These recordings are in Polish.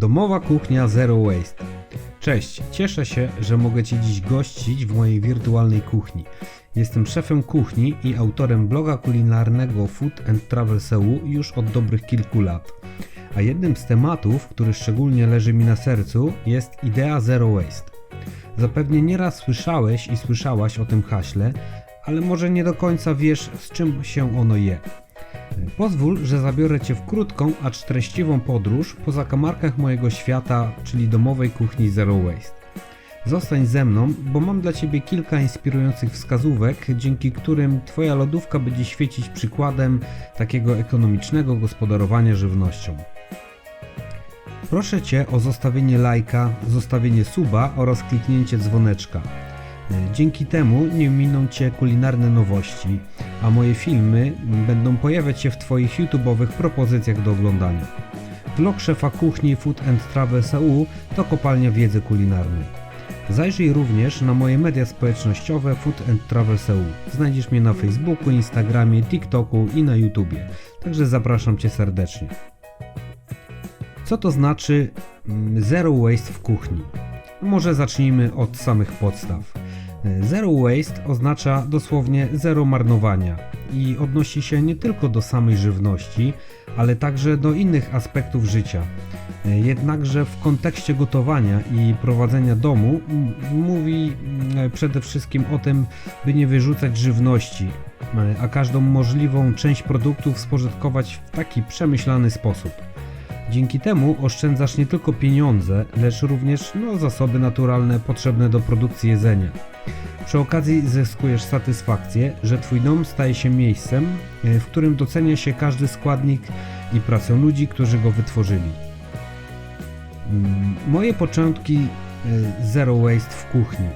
Domowa kuchnia Zero Waste. Cześć, cieszę się, że mogę Cię dziś gościć w mojej wirtualnej kuchni. Jestem szefem kuchni i autorem bloga kulinarnego Food and Travel Seoul już od dobrych kilku lat. A jednym z tematów, który szczególnie leży mi na sercu, jest idea Zero Waste. Zapewnie nieraz słyszałeś i słyszałaś o tym haśle, ale może nie do końca wiesz, z czym się ono je. Pozwól, że zabiorę Cię w krótką, acz treściwą podróż po zakamarkach mojego świata, czyli domowej kuchni Zero Waste. Zostań ze mną, bo mam dla Ciebie kilka inspirujących wskazówek, dzięki którym Twoja lodówka będzie świecić przykładem takiego ekonomicznego gospodarowania żywnością. Proszę Cię o zostawienie lajka, zostawienie suba oraz kliknięcie dzwoneczka. Dzięki temu nie miną Cię kulinarne nowości, a moje filmy będą pojawiać się w Twoich YouTube'owych propozycjach do oglądania. Vlog szefa kuchni Food and Travel SAU to kopalnia wiedzy kulinarnej. Zajrzyj również na moje media społecznościowe Food and Travel SAU. Znajdziesz mnie na Facebooku, Instagramie, TikToku i na YouTubie. Także zapraszam Cię serdecznie. Co to znaczy mm, zero waste w kuchni? Może zacznijmy od samych podstaw. Zero waste oznacza dosłownie zero marnowania i odnosi się nie tylko do samej żywności, ale także do innych aspektów życia. Jednakże w kontekście gotowania i prowadzenia domu mówi m, przede wszystkim o tym, by nie wyrzucać żywności, a każdą możliwą część produktów spożytkować w taki przemyślany sposób. Dzięki temu oszczędzasz nie tylko pieniądze, lecz również no, zasoby naturalne potrzebne do produkcji jedzenia. Przy okazji zyskujesz satysfakcję, że Twój dom staje się miejscem, e, w którym docenia się każdy składnik i pracę ludzi, którzy go wytworzyli. Mm, Moje początki e, zero waste w kuchni.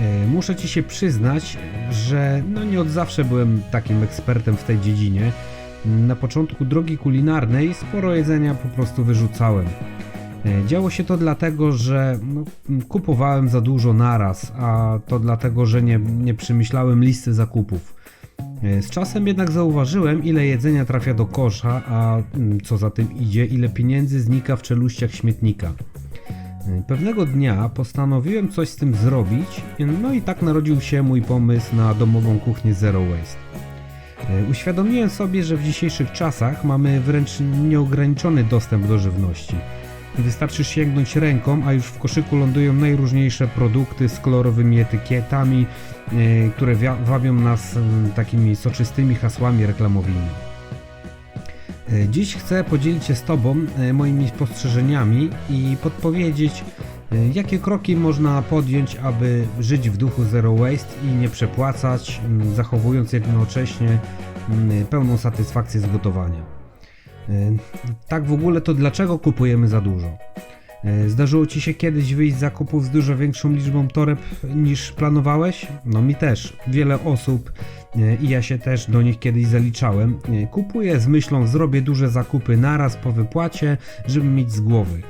E, Muszę Ci się przyznać, że no nie od zawsze byłem takim ekspertem w tej dziedzinie. Na początku drogi kulinarnej sporo jedzenia po prostu wyrzucałem. E, Działo się to dlatego, że no, kupowałem za dużo naraz, a to dlatego, że nie, nie przemyślałem listy zakupów. E, Z czasem jednak zauważyłem, ile jedzenia trafia do kosza, a mm, co za tym idzie, ile pieniędzy znika w czeluściach śmietnika. E, Pewnego dnia postanowiłem coś z tym zrobić, no i tak narodził się mój pomysł na domową kuchnię Zero Waste. E, Uświadomiłem sobie, że w dzisiejszych czasach mamy wręcz nieograniczony dostęp do żywności. Wystarczy sięgnąć ręką, a już w koszyku lądują najróżniejsze produkty z kolorowymi etykietami, e, które wabią nas takimi soczystymi hasłami reklamowymi. E, Dziś chcę podzielić się z Tobą moimi spostrzeżeniami i podpowiedzieć, jakie kroki można podjąć, aby żyć w duchu Zero Waste i nie przepłacać, zachowując jednocześnie pełną satysfakcję z gotowania. E, Tak w ogóle to dlaczego kupujemy za dużo? E, Zdarzyło Ci się kiedyś wyjść z zakupów z dużo większą liczbą toreb niż planowałeś? No mi też. Wiele osób e, i ja się też do nich kiedyś zaliczałem. e, Kupuję z myślą zrobię duże zakupy naraz po wypłacie, żeby mieć z głowy.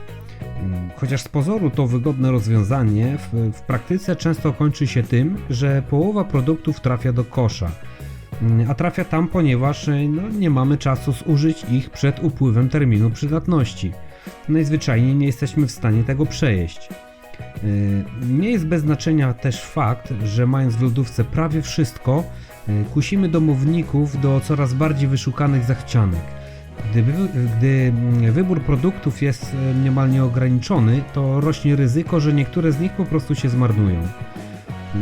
Mm, Chociaż z pozoru to wygodne rozwiązanie, w, w praktyce często kończy się tym, że połowa produktów trafia do kosza. Mm, A trafia tam, ponieważ e, no, nie mamy czasu zużyć ich przed upływem terminu przydatności. Najzwyczajniej nie jesteśmy w stanie tego przejeść. Yy, Nie jest bez znaczenia też fakt, że mając w lodówce prawie wszystko, yy, kusimy domowników do coraz bardziej wyszukanych zachcianek. Gdy, gdy mm, wybór produktów jest e, niemal nieograniczony, to rośnie ryzyko, że niektóre z nich po prostu się zmarnują. Yy,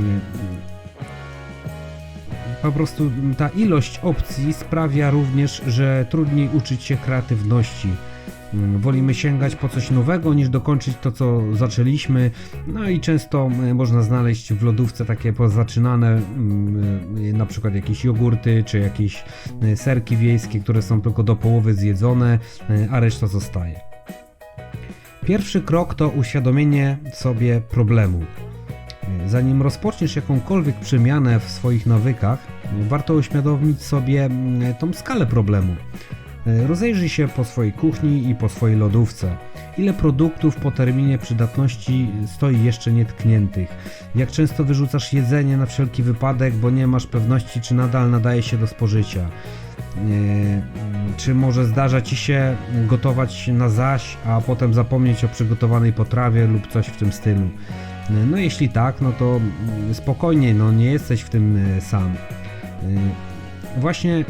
po prostu ta ilość opcji sprawia również, że trudniej uczyć się kreatywności. Mm, Wolimy sięgać po coś nowego niż dokończyć to, co zaczęliśmy. No i często e, można znaleźć w lodówce takie pozaczynane, mm, e, na przykład jakieś jogurty czy jakieś e, serki wiejskie, które są tylko do połowy zjedzone, e, a reszta zostaje. Pierwszy krok to uświadomienie sobie problemu. Zanim rozpoczniesz jakąkolwiek przemianę w swoich nawykach, warto uświadomić sobie mm, tą skalę problemu. E, Rozejrzyj się po swojej kuchni i po swojej lodówce. Ile produktów po terminie przydatności stoi jeszcze nietkniętych? Jak często wyrzucasz jedzenie na wszelki wypadek, bo nie masz pewności, czy nadal nadaje się do spożycia? Nie, Czy może zdarza ci się gotować na zaś, a potem zapomnieć o przygotowanej potrawie lub coś w tym stylu? No jeśli tak, no to mm, spokojnie, no nie jesteś w tym e, sam. E, Właśnie e,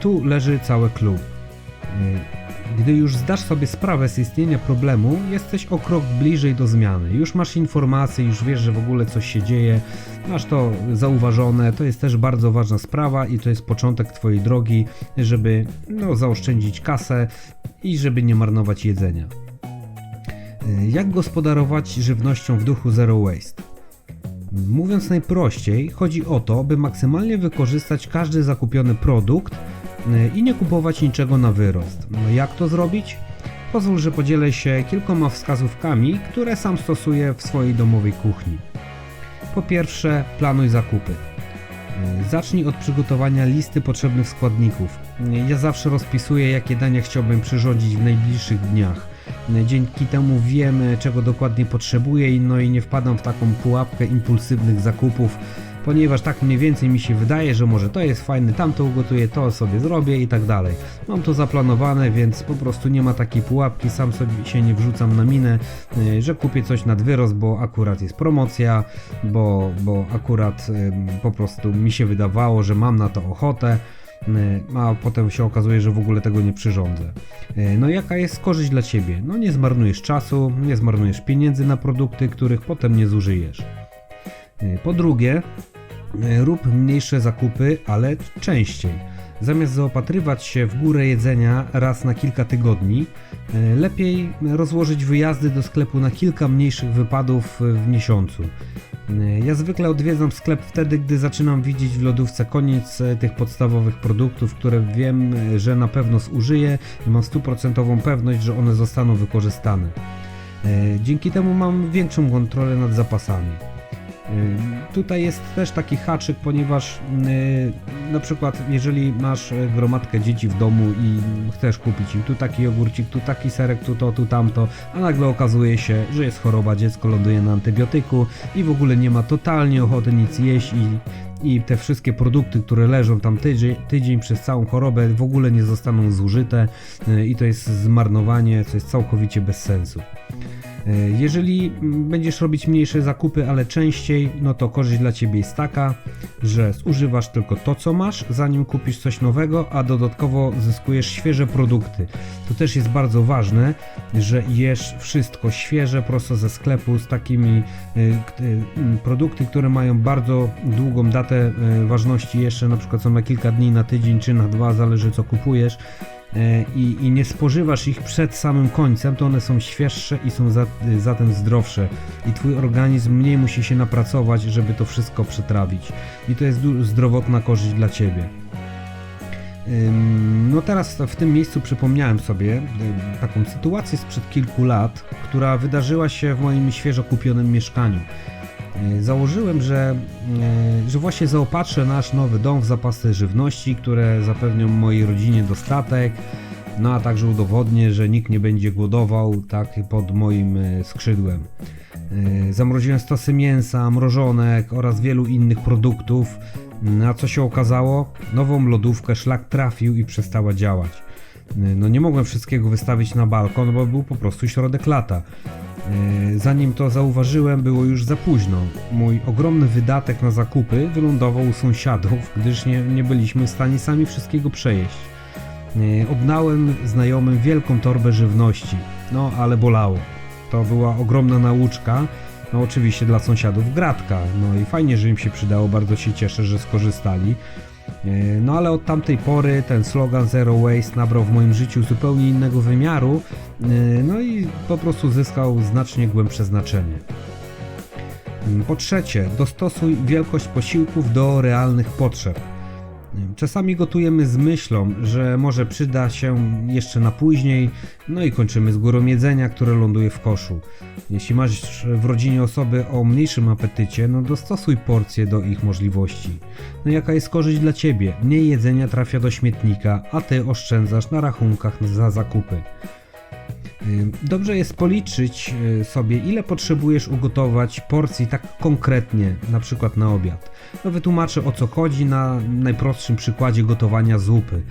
tu leży cały klub. E, Gdy już zdasz sobie sprawę z istnienia problemu, jesteś o krok bliżej do zmiany. Już masz informacje, już wiesz, że w ogóle coś się dzieje, masz to zauważone. To jest też bardzo ważna sprawa i to jest początek Twojej drogi, żeby no, zaoszczędzić kasę i żeby nie marnować jedzenia. E, Jak gospodarować żywnością w duchu Zero Waste? Mówiąc najprościej, chodzi o to, by maksymalnie wykorzystać każdy zakupiony produkt e, i nie kupować niczego na wyrost. No jak to zrobić? Pozwól, że podzielę się kilkoma wskazówkami, które sam stosuję w swojej domowej kuchni. Po pierwsze, planuj zakupy. E, Zacznij od przygotowania listy potrzebnych składników. E, Ja zawsze rozpisuję, jakie dania chciałbym przyrządzić w najbliższych dniach. Dzięki temu wiem, czego dokładnie potrzebuję, no i nie wpadam w taką pułapkę impulsywnych zakupów, ponieważ tak mniej więcej mi się wydaje, że może to jest fajne, tamto ugotuję, to sobie zrobię i tak dalej. Mam to zaplanowane, więc po prostu nie ma takiej pułapki, sam sobie się nie wrzucam na minę, e, że kupię coś nad wyrost, bo akurat jest promocja, bo, bo akurat po prostu mi się wydawało, że mam na to ochotę. E, A potem się okazuje, że w ogóle tego nie przyrządzę. E, No jaka jest korzyść dla Ciebie? No nie zmarnujesz czasu, nie zmarnujesz pieniędzy na produkty, których potem nie zużyjesz. E, Po drugie, rób mniejsze zakupy, ale częściej. Zamiast zaopatrywać się w górę jedzenia raz na kilka tygodni, e, lepiej rozłożyć wyjazdy do sklepu na kilka mniejszych wypadów e, w miesiącu. E, Ja zwykle odwiedzam sklep wtedy, gdy zaczynam widzieć w lodówce koniec tych podstawowych produktów, które wiem, że na pewno zużyję i mam stuprocentową pewność, że one zostaną wykorzystane. Dzięki temu mam większą kontrolę nad zapasami. Y, Tutaj jest też taki haczyk, ponieważ y, na przykład jeżeli masz y, gromadkę dzieci w domu i chcesz kupić im tu taki jogurcik, tu taki serek, tu to, tu tamto, a nagle okazuje się, że jest choroba, dziecko ląduje na antybiotyku i w ogóle nie ma totalnie ochoty nic jeść i, i te wszystkie produkty, które leżą tam tydzień, tydzień przez całą chorobę w ogóle nie zostaną zużyte i to jest zmarnowanie, co jest całkowicie bez sensu. E, Jeżeli będziesz robić mniejsze zakupy, ale częściej, no to korzyść dla Ciebie jest taka, że zużywasz tylko to, co masz, zanim kupisz coś nowego, a dodatkowo zyskujesz świeże produkty. To też jest bardzo ważne, że jesz wszystko świeże, prosto ze sklepu, z takimi y, mm, produkty, które mają bardzo długą datę ważności, jeszcze na przykład są na kilka dni, na tydzień czy na dwa, zależy co kupujesz e, i, i nie spożywasz ich przed samym końcem, to one są świeższe i są za, y, zatem zdrowsze. I twój organizm mniej musi się napracować, żeby to wszystko przetrawić. I to jest zdrowotna korzyść dla ciebie. No teraz w tym miejscu przypomniałem sobie ym, taką sytuację sprzed kilku lat, która wydarzyła się w moim świeżo kupionym mieszkaniu. Yy, Założyłem, że, yy, że właśnie zaopatrzę nasz nowy dom w zapasy żywności, które zapewnią mojej rodzinie dostatek, no a także udowodnię, że nikt nie będzie głodował tak pod moim yy, skrzydłem. Zamroziłem stosy mięsa, mrożonek oraz wielu innych produktów. Yy, A co się okazało? Nową lodówkę szlak trafił i przestała działać. No nie mogłem wszystkiego wystawić na balkon, bo był po prostu środek lata. Yy, Zanim to zauważyłem, było już za późno. Mój ogromny wydatek na zakupy wylądował u sąsiadów, gdyż nie, nie byliśmy w stanie sami wszystkiego przejeść. Yy, Oddałem znajomym wielką torbę żywności, no ale bolało. To była ogromna nauczka, no oczywiście dla sąsiadów gratka, no i fajnie, że im się przydało, bardzo się cieszę, że skorzystali. Yy, No ale od tamtej pory ten slogan Zero Waste nabrał w moim życiu zupełnie innego wymiaru, yy, no i po prostu zyskał znacznie głębsze znaczenie. Yy, Po trzecie, dostosuj wielkość posiłków do realnych potrzeb. Czasami gotujemy z myślą, że może przyda się jeszcze na później, no i kończymy z górą jedzenia, które ląduje w koszu. Jeśli masz w rodzinie osoby o mniejszym apetycie, no dostosuj porcje do ich możliwości. No jaka jest korzyść dla Ciebie? Mniej jedzenia trafia do śmietnika, a Ty oszczędzasz na rachunkach za zakupy. Dobrze jest policzyć y, sobie, ile potrzebujesz ugotować porcji tak konkretnie, na przykład na obiad. No wytłumaczę o co chodzi na najprostszym przykładzie gotowania zupy.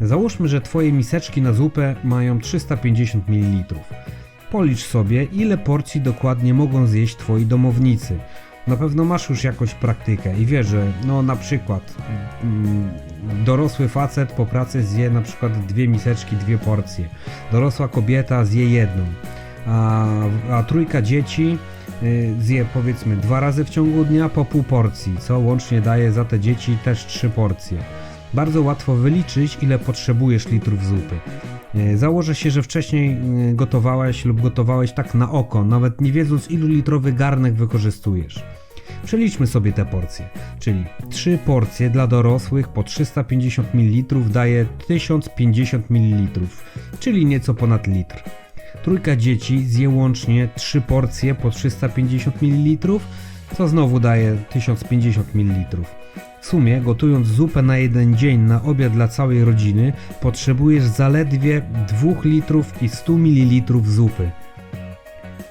Załóżmy, że Twoje miseczki na zupę mają 350 ml. Policz sobie, ile porcji dokładnie mogą zjeść Twoi domownicy. Na pewno masz już jakąś praktykę i wiesz, że no na przykład mm, dorosły facet po pracy zje na przykład dwie miseczki, dwie porcje. Dorosła kobieta zje jedną, a, a trójka dzieci y, zje powiedzmy dwa razy w ciągu dnia po pół porcji, co łącznie daje za te dzieci też trzy porcje. Bardzo łatwo wyliczyć, ile potrzebujesz litrów zupy. E, Założę się, że wcześniej e, gotowałeś lub gotowałeś tak na oko, nawet nie wiedząc ilu litrowy garnek wykorzystujesz. Przeliczmy sobie te porcje, czyli 3 porcje dla dorosłych po 350 ml daje 1050 ml, czyli nieco ponad litr. Trójka dzieci zje łącznie 3 porcje po 350 ml, co znowu daje 1050 ml. Sumie, gotując zupę na jeden dzień na obiad dla całej rodziny, potrzebujesz zaledwie 2 litrów i 100 ml zupy.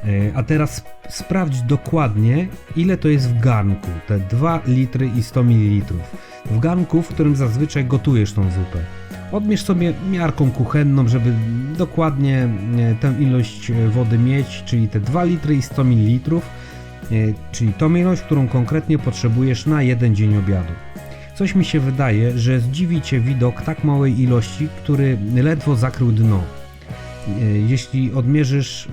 E, A teraz sprawdź dokładnie, ile to jest w garnku, te 2 litry i 100 ml. W garnku, w którym zazwyczaj gotujesz tą zupę. Odmierz sobie miarką kuchenną, żeby dokładnie e, tę ilość e, wody mieć, czyli te 2 litry i 100 ml, czyli tą ilość, którą konkretnie potrzebujesz na jeden dzień obiadu. Coś mi się wydaje, że zdziwi Cię widok tak małej ilości, który ledwo zakrył dno. E, Jeśli odmierzysz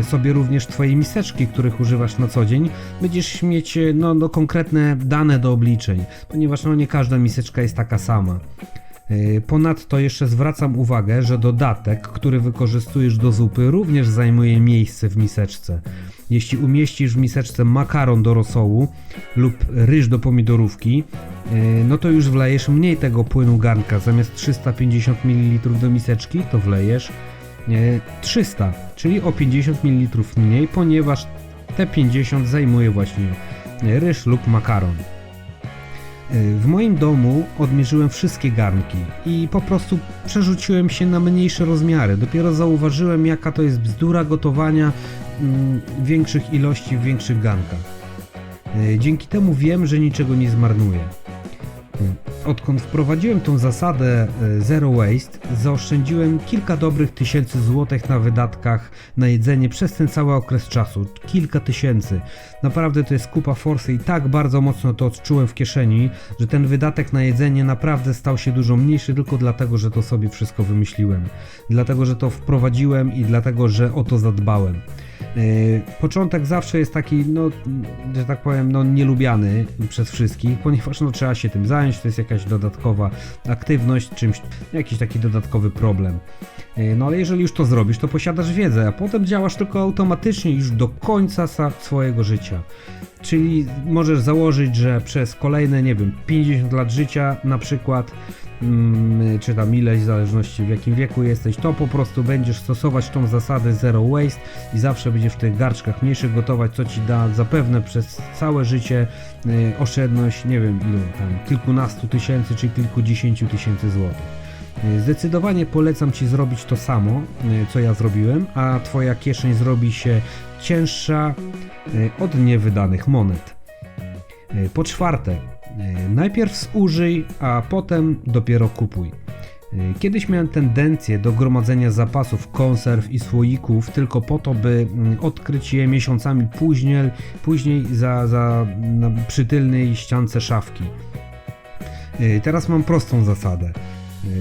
e, sobie również Twoje miseczki, których używasz na co dzień, będziesz mieć e, no, no, konkretne dane do obliczeń, ponieważ no, nie każda miseczka jest taka sama. E, Ponadto jeszcze zwracam uwagę, że dodatek, który wykorzystujesz do zupy, również zajmuje miejsce w miseczce. Jeśli umieścisz w miseczce makaron do rosołu lub ryż do pomidorówki, e, no to już wlejesz mniej tego płynu garnka. Zamiast 350 ml do miseczki, to wlejesz e, 300, czyli o 50 ml mniej, ponieważ te 50 zajmuje właśnie e, ryż lub makaron. Y, W moim domu odmierzyłem wszystkie garnki i po prostu przerzuciłem się na mniejsze rozmiary. Dopiero zauważyłem, jaka to jest bzdura gotowania mm, większych ilości w większych garnkach. Y, Dzięki temu wiem, że niczego nie zmarnuję. Odkąd wprowadziłem tą zasadę y, zero waste, zaoszczędziłem kilka dobrych tysięcy złotych na wydatkach na jedzenie przez ten cały okres czasu. Kilka tysięcy. Naprawdę to jest kupa forsy i tak bardzo mocno to odczułem w kieszeni, że ten wydatek na jedzenie naprawdę stał się dużo mniejszy tylko dlatego, że to sobie wszystko wymyśliłem. Dlatego, że to wprowadziłem i dlatego, że o to zadbałem. Yy, Początek zawsze jest taki, no, że tak powiem, no, nielubiany przez wszystkich, ponieważ no, trzeba się tym zająć, to jest jakaś dodatkowa aktywność, czymś, jakiś taki dodatkowy problem. Yy, No ale jeżeli już to zrobisz, to posiadasz wiedzę, a potem działasz tylko automatycznie już do końca swojego życia. Czyli możesz założyć, że przez kolejne, nie wiem, 50 lat życia na przykład, czy tam ileś, w zależności w jakim wieku jesteś, to po prostu będziesz stosować tą zasadę zero waste i zawsze będziesz w tych garczkach mniejszych gotować, co ci da zapewne przez całe życie y, oszczędność, nie wiem ilu tam, kilkunastu tysięcy czy kilkudziesięciu tysięcy złotych. Y, Zdecydowanie polecam Ci zrobić to samo, y, co ja zrobiłem, a Twoja kieszeń zrobi się cięższa od niewydanych monet. Po czwarte, najpierw zużyj, a potem dopiero kupuj. Y, Kiedyś miałem tendencję do gromadzenia zapasów konserw i słoików tylko po to, by mm, odkryć je miesiącami później, później za, za, na, przy tylnej ściance szafki. Y, Teraz mam prostą zasadę.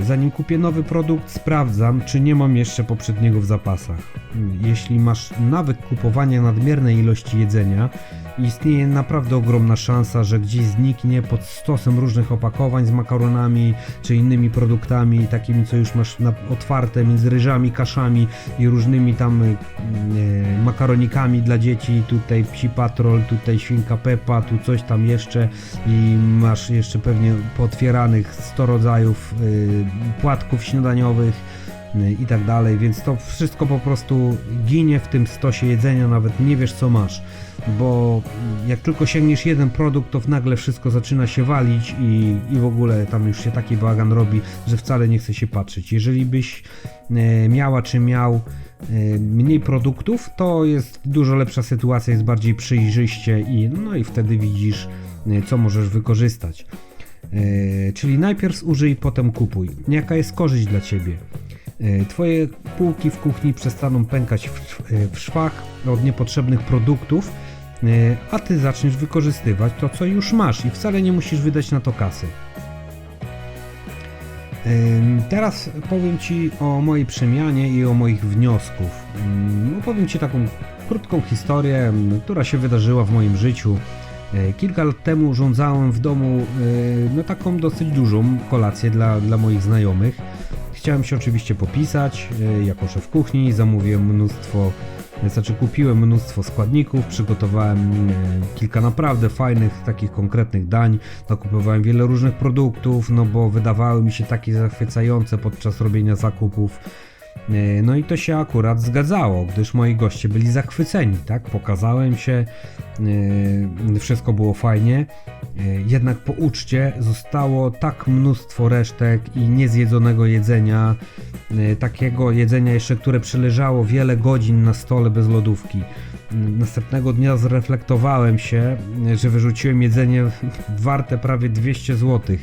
Y, Zanim kupię nowy produkt, sprawdzam, czy nie mam jeszcze poprzedniego w zapasach. Y, Jeśli masz nawyk kupowania nadmiernej ilości jedzenia, istnieje naprawdę ogromna szansa, że gdzieś zniknie pod stosem różnych opakowań z makaronami czy innymi produktami, takimi co już masz otwarte między ryżami, kaszami i różnymi tam y, makaronikami dla dzieci. Tutaj psi patrol, tutaj świnka Peppa, tu coś tam jeszcze i masz jeszcze pewnie pootwieranych 100 rodzajów y, płatków śniadaniowych y, i tak dalej, więc to wszystko po prostu ginie w tym stosie jedzenia, nawet nie wiesz co masz, bo jak tylko sięgniesz jeden produkt, to nagle wszystko zaczyna się walić i, i w ogóle tam już się taki bałagan robi, że wcale nie chce się patrzeć. Jeżeli byś e, miała czy miał y, mniej produktów, to jest dużo lepsza sytuacja, jest bardziej przejrzyście i no i wtedy widzisz, y, co możesz wykorzystać. Y, Czyli najpierw użyj, potem kupuj. Jaka jest korzyść dla Ciebie? Y, Twoje półki w kuchni przestaną pękać w, w szwach od niepotrzebnych produktów, a Ty zaczniesz wykorzystywać to, co już masz i wcale nie musisz wydać na to kasy. Teraz powiem Ci o mojej przemianie i o moich wniosków. Opowiem Ci taką krótką historię, która się wydarzyła w moim życiu. E, Kilka lat temu urządzałem w domu y, no, taką dosyć dużą kolację dla, dla moich znajomych. Chciałem się oczywiście popisać y, jako szef kuchni, zamówiłem mnóstwo, znaczy kupiłem mnóstwo składników, przygotowałem kilka naprawdę fajnych, takich konkretnych dań, nakupowałem wiele różnych produktów, no bo wydawały mi się takie zachwycające podczas robienia zakupów. E, No i to się akurat zgadzało, gdyż moi goście byli zachwyceni, tak? Pokazałem się, e, wszystko było fajnie. E, Jednak po uczcie zostało tak mnóstwo resztek i niezjedzonego jedzenia, takiego jedzenia jeszcze, które przeleżało wiele godzin na stole bez lodówki. Następnego dnia zreflektowałem się, że wyrzuciłem jedzenie warte prawie 200 zł.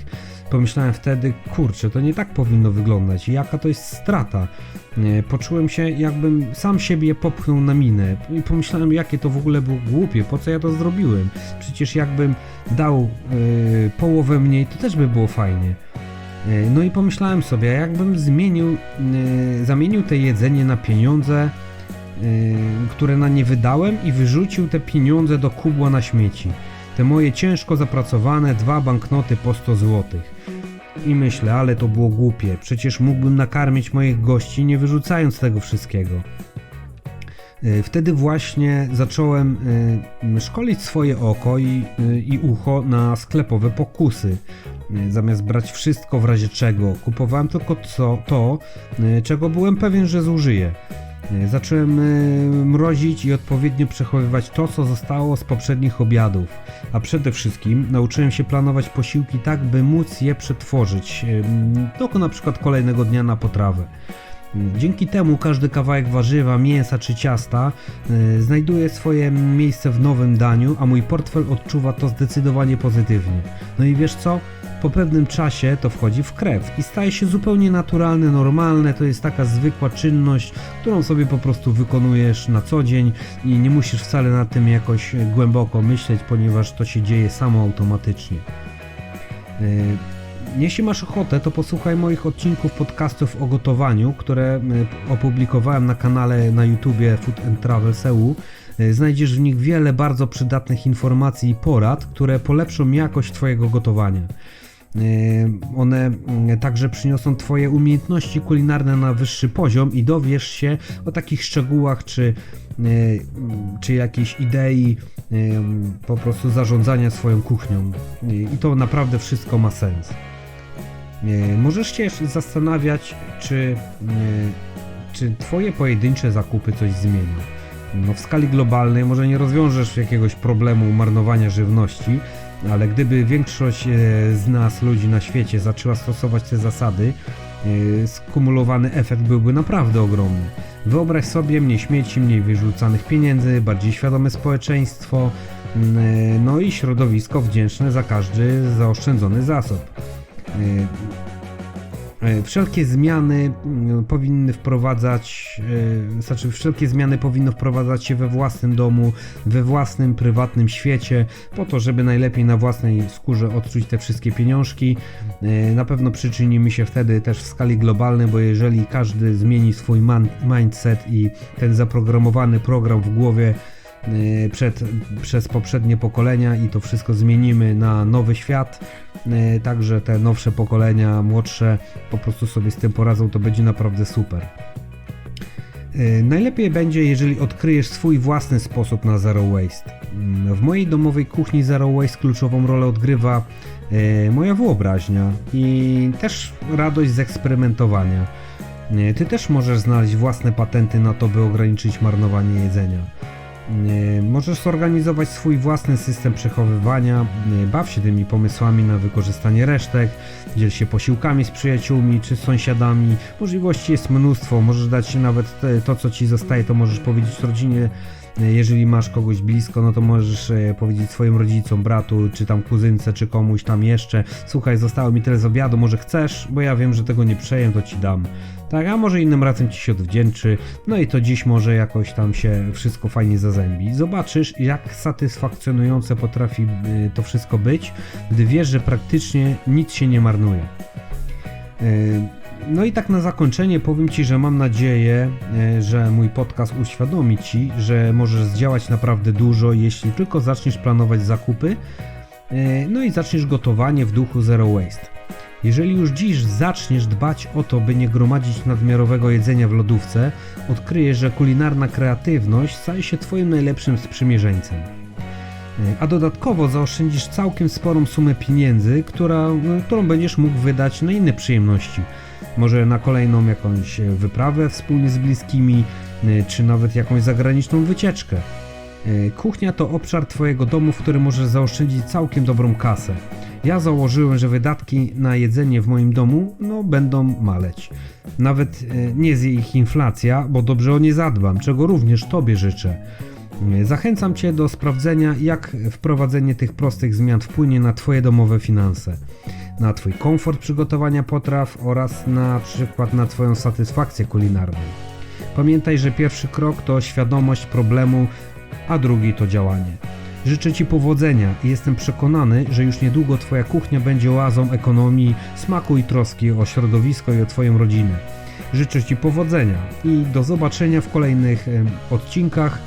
Pomyślałem wtedy, kurczę, to nie tak powinno wyglądać. Jaka to jest strata? E, Poczułem się, jakbym sam siebie popchnął na minę. I pomyślałem, jakie to w ogóle było głupie, po co ja to zrobiłem? Przecież jakbym dał e, połowę mniej, to też by było fajnie. E, No i pomyślałem sobie, jakbym zmienił, zamienił te jedzenie na pieniądze, które na nie wydałem i wyrzucił te pieniądze do kubła na śmieci. Te moje ciężko zapracowane dwa banknoty po 100 złotych. I myślę, ale to było głupie, przecież mógłbym nakarmić moich gości nie wyrzucając tego wszystkiego. E, Wtedy właśnie zacząłem e, szkolić swoje oko i, e, i ucho na sklepowe pokusy. Zamiast brać wszystko w razie czego, kupowałem tylko co, to, czego byłem pewien, że zużyję. E, Zacząłem e, mrozić i odpowiednio przechowywać to, co zostało z poprzednich obiadów. A przede wszystkim nauczyłem się planować posiłki tak, by móc je przetworzyć do na przykład kolejnego dnia na potrawę. Dzięki temu każdy kawałek warzywa, mięsa czy ciasta e, znajduje swoje miejsce w nowym daniu, a mój portfel odczuwa to zdecydowanie pozytywnie. No i wiesz co? Po pewnym czasie to wchodzi w krew i staje się zupełnie naturalne, normalne. To jest taka zwykła czynność, którą sobie po prostu wykonujesz na co dzień i nie musisz wcale nad tym jakoś e, głęboko myśleć, ponieważ to się dzieje samo automatycznie. E, jeśli masz ochotę, to posłuchaj moich odcinków podcastów o gotowaniu, które y, opublikowałem na kanale na YouTubie Food and Travel Seu. Y, Znajdziesz w nich wiele bardzo przydatnych informacji i porad, które polepszą jakość Twojego gotowania. Y, One y, także przyniosą Twoje umiejętności kulinarne na wyższy poziom i dowiesz się o takich szczegółach czy, y, czy jakiejś idei y, po prostu zarządzania swoją kuchnią. I to naprawdę wszystko ma sens. Możesz się zastanawiać, czy, czy Twoje pojedyncze zakupy coś zmienią. No w skali globalnej może nie rozwiążesz jakiegoś problemu marnowania żywności, ale gdyby większość e, z nas, ludzi na świecie, zaczęła stosować te zasady, e, skumulowany efekt byłby naprawdę ogromny. Wyobraź sobie mniej śmieci, mniej wyrzucanych pieniędzy, bardziej świadome społeczeństwo, m, e, no i środowisko wdzięczne za każdy zaoszczędzony zasób. E, Wszelkie zmiany mm, powinny wprowadzać, e, znaczy wszelkie zmiany powinno wprowadzać się we własnym domu, we własnym prywatnym świecie, po to, żeby najlepiej na własnej skórze odczuć te wszystkie pieniążki. E, Na pewno przyczynimy się wtedy też w skali globalnej, bo jeżeli każdy zmieni swój mindset i ten zaprogramowany program w głowie przed, przez poprzednie pokolenia i to wszystko zmienimy na nowy świat. E, Także te nowsze pokolenia, młodsze po prostu sobie z tym poradzą, to będzie naprawdę super. E, Najlepiej będzie, jeżeli odkryjesz swój własny sposób na zero waste. Mm, W mojej domowej kuchni zero waste kluczową rolę odgrywa moja wyobraźnia i też radość z eksperymentowania. Ty też możesz znaleźć własne patenty na to, by ograniczyć marnowanie jedzenia. E, Możesz zorganizować swój własny system przechowywania, e, baw się tymi pomysłami na wykorzystanie resztek, dziel się posiłkami z przyjaciółmi czy sąsiadami. Możliwości jest mnóstwo, możesz dać nawet te, to, co ci zostaje, to możesz powiedzieć rodzinie. E, Jeżeli masz kogoś blisko, no to możesz e, powiedzieć swoim rodzicom, bratu, czy tam kuzynce, czy komuś tam jeszcze. Słuchaj, zostało mi tyle z obiadu, może chcesz, bo ja wiem, że tego nie przejem, to ci dam. Tak, a może innym razem ci się odwdzięczy, no i to dziś może jakoś tam się wszystko fajnie zazębi. Zobaczysz, jak satysfakcjonujące potrafi y, to wszystko być, gdy wiesz, że praktycznie nic się nie marnuje. Y, No i tak na zakończenie powiem Ci, że mam nadzieję, y, że mój podcast uświadomi Ci, że możesz zdziałać naprawdę dużo, jeśli tylko zaczniesz planować zakupy, y, no i zaczniesz gotowanie w duchu Zero Waste. Jeżeli już dziś zaczniesz dbać o to, by nie gromadzić nadmiarowego jedzenia w lodówce, odkryjesz, że kulinarna kreatywność staje się Twoim najlepszym sprzymierzeńcem. A dodatkowo zaoszczędzisz całkiem sporą sumę pieniędzy, która, którą będziesz mógł wydać na inne przyjemności. Może na kolejną jakąś wyprawę wspólnie z bliskimi, y, czy nawet jakąś zagraniczną wycieczkę. Y, Kuchnia to obszar Twojego domu, w którym możesz zaoszczędzić całkiem dobrą kasę. Ja założyłem, że wydatki na jedzenie w moim domu no, będą maleć. Nawet nie zje ich inflacja, bo dobrze o nie zadbam, czego również Tobie życzę. Zachęcam Cię do sprawdzenia, jak wprowadzenie tych prostych zmian wpłynie na Twoje domowe finanse, na Twój komfort przygotowania potraw oraz na przykład na Twoją satysfakcję kulinarną. Pamiętaj, że pierwszy krok to świadomość problemu, a drugi to działanie. Życzę Ci powodzenia i jestem przekonany, że już niedługo Twoja kuchnia będzie oazą ekonomii, smaku i troski o środowisko i o Twoją rodzinę. Życzę Ci powodzenia i do zobaczenia w kolejnych odcinkach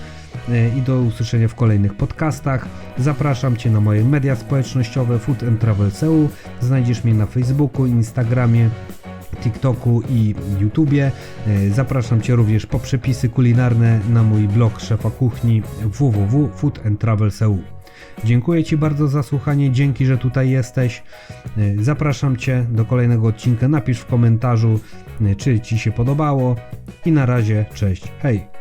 i do usłyszenia w kolejnych podcastach. Zapraszam Cię na moje media społecznościowe Food and Travel CU. Znajdziesz mnie na Facebooku, Instagramie, TikToku i YouTubie. E, Zapraszam Cię również po przepisy kulinarne na mój blog szefa kuchni www.foodandtravel.eu. Dziękuję Ci bardzo za słuchanie, dzięki, że tutaj jesteś. E, Zapraszam Cię do kolejnego odcinka. Napisz w komentarzu, e, czy Ci się podobało. I na razie, cześć, hej!